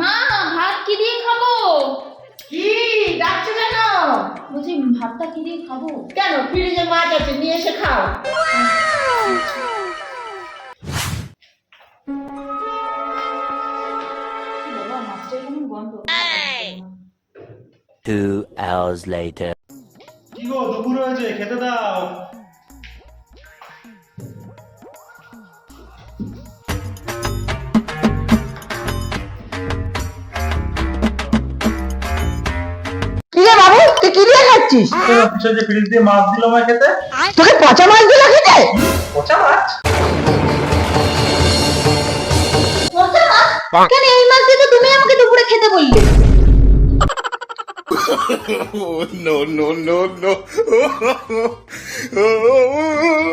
মা ভাত কি দিয়ে খাব? কি? ডাকছো কেন? বলছি ভাতটা কি দিয়ে খাব? কেন? ফ্রিজে মাছ আছে নিয়ে এসে খাও। Two hours later. কি গো দুপুর হয়েছে খেতে দাও। খাচ্ছিস? অফিসে যে ফ্রিজ দিয়ে মাছ দিল আমায় খেতে? তোকে পচা মাছ দিল খেতে? পচা মাছ? কেন এই মাছ দিয়ে তুমি আমাকে দুপুরে খেতে বললে? No, no, no, no.